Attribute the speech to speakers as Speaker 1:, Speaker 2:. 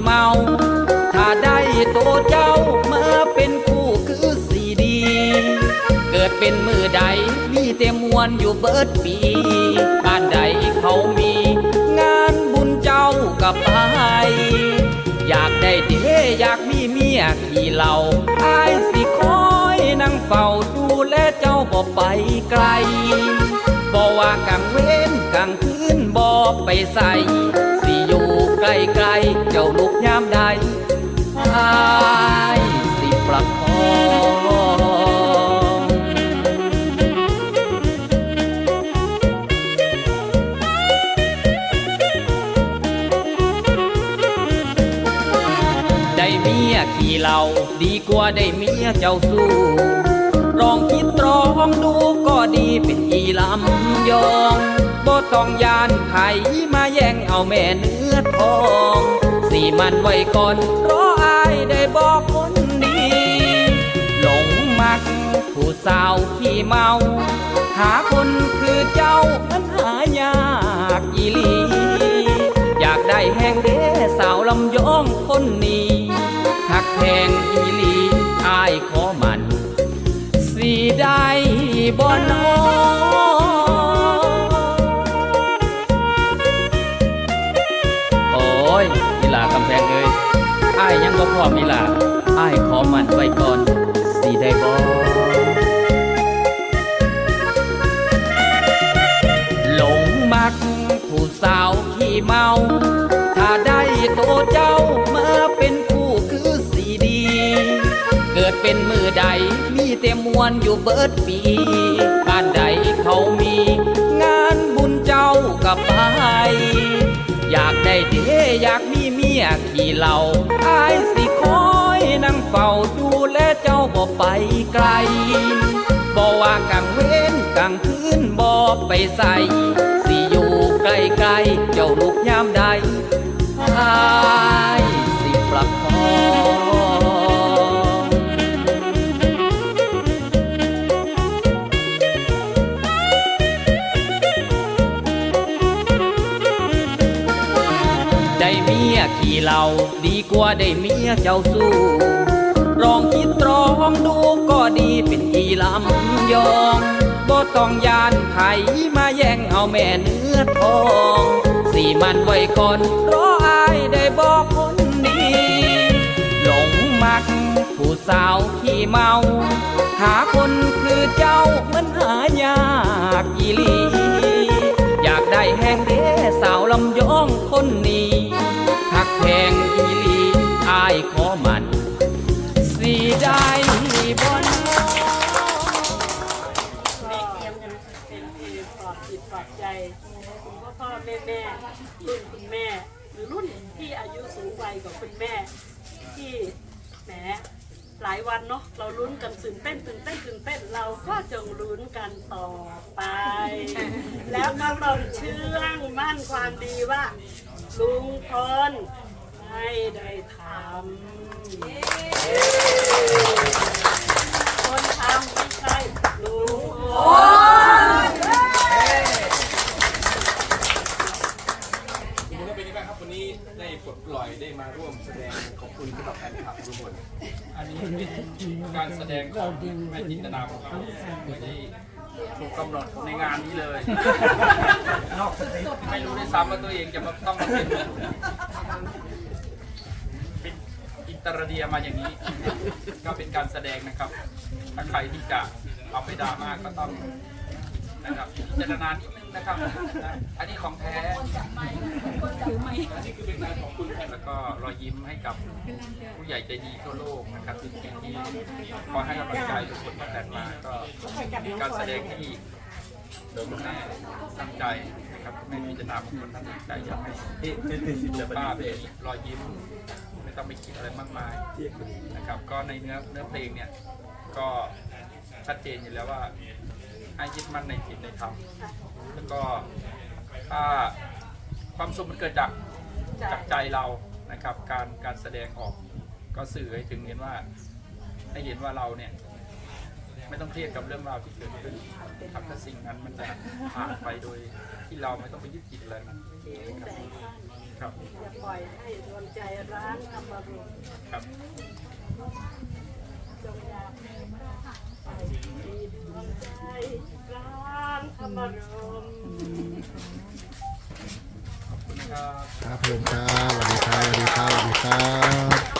Speaker 1: เมา ถ้าได้ตัวเจ้ามาเป็นคู่คือสีดี เกิดเป็นมือใดมีเต็มวนอยู่เบิดปี บ้านใดเขามี งานบุญเจ้ากับไป อยากได้เดอยากมีเมียขี่เหล่าอายสิคอยนั่งเฝ้าดูแลเจ้าบ่ไปไกลบ่ว่ากลางเว้นกลางคืนบ่ไปใส่ สิอยู่ใกลๆเจ้าลูกยามใดอายสิประคองได้เมียขี่เหล่าดีกว่าได้เมียเจ้าสู้ลองคิดตรองดูก็ดีเป็นอีลำยอ ต้องยานไผมาแย่งเอาแม่เนื้อทอง สี่มันไว้ก่อนเพราะอายได้บอกคนดี หลงมักผู้สาวขี้เมา หาคนคือเจ้ามันหายากอีลี อยากได้แห้งเด้สาวลำยองคนนี้หักแพงอีลีอายขอมัน สีได้บ่นอ บ่พร้อมอีหลาอายขอมันไว้ก่อนสีได้บ่หลงมักผู้สาวขี้เมา ถ้าได้โตเจ้ามาเป็นคู่คือสีดี เกิดเป็นมือใดมีแต่มวนอยู่เบิดปีบ้านใดเขามี งานบุญเจ้ากับไป อยากได้เดอยากมี มียขี่เหล่าอายสิคอยนั่งเฝ้าดูแลเจ้าบ่ไปไกลบ่ว่ากลางเว้นกลางคืนบ่ไปใส่สิอยู่ใกล้ๆเจ้าลูกยามใดอายสิประคอง ขี่เหล่าดีกว่าได้เมียเจ้าสู้ ลองคิดตรองดูก็ดีเป็นอีลำยองบ่ต้องยานไผมาแย่งเอาแม่เนื้อทอง สี่มันไว้ก่อนเพราะอายได้บอกคนดีหลงมักผู้สาวขี้เมา หาคนคือเจ้ามันหายากอีลี อยากได้แห้งเด้สาวลำยองคนนี้ ได้บน
Speaker 2: ก็เป็นเพลงปลอบจิตปลอบใจคุณพ่อพ่อแม่แม่รุ่นคุณแม่ หรือรุ่นที่อายุสูงวัยกว่าคุณแม่ที่แหมหลายวันเนาะเราลุ้นกันตื่นเต้นตื่นเต้นตื่นเต้นเราก็จงลุ้นกันต่อไป แล้วก็ต้องเชื่องมั่นความดีว่า ลุงพลไม่ได้ทำคนทำไม่ใช่ลุงพล
Speaker 3: คุณก็เป็นยังไงครับ วันนี้ได้ปลดปล่อยได้มาร่วมแสดงขอบคุณกับแฟนคลับทุกคนอันนี้เป็นการแสดงของแม่จินตนาของเราไม่ได้ถูกกำหนดในงานนี้เลยไม่รู้ด้วยซ้ำว่าตัวเองจะมาต้องมาเป็นเป็นอินเตอร์เดียมาอย่างนี้ ก็เป็นการแสดงนะครับ ถ้าใครที่จะเอาไปดราม่าก็ต้องนะครับพิจารณานิดนึง นะครับ อันนี้ของแท้อันนี้คือเป็นงานของคุณแล้วก็รอยยิ้มให้กับผู้ใหญ่ใจดีทั่วโลกนะครับที่ที่ที่คอยให้กำลังใจทุกคนตั้งแต่มาก็เป็นการแสดงที่โดยคุณแม่ตั้งใจนะครับคุณแม่พิจารณาบางคนท่านตั้งใจอยากให้ป้าเป็นรอยยิ้มไม่ต้องไปคิดอะไรมากมายนะครับ ก็ในเนื้อเนื้อเพลงเนี่ยก็ชัดเจนอยู่แล้วว่า ให้ยึดมั่นในจิตในธรรมแล้วก็ถ้าความสุขมันเกิดจากจากใจเรานะครับ การการแสดงออกก็สื่อให้ถึงเห็นว่าให้เห็นว่าเราเนี่ย ไม่ต้องเครียดกับเรื่องราวที่เกิดขึ้นทำถ้าสิ่งนั้นมันจะผ่านไปโดยที่เราไม่ต้องไปยึดติดอะไรมัน
Speaker 2: เสียงแสงสั้น
Speaker 3: ครับ
Speaker 2: อย่าปล่อยให้ดวงใจร้างทำอารมณ์
Speaker 3: ครับ
Speaker 2: จงจากไปที่ด
Speaker 4: ครับผมครับสวัสดีครับสวัสดีครับสวัสดีครับ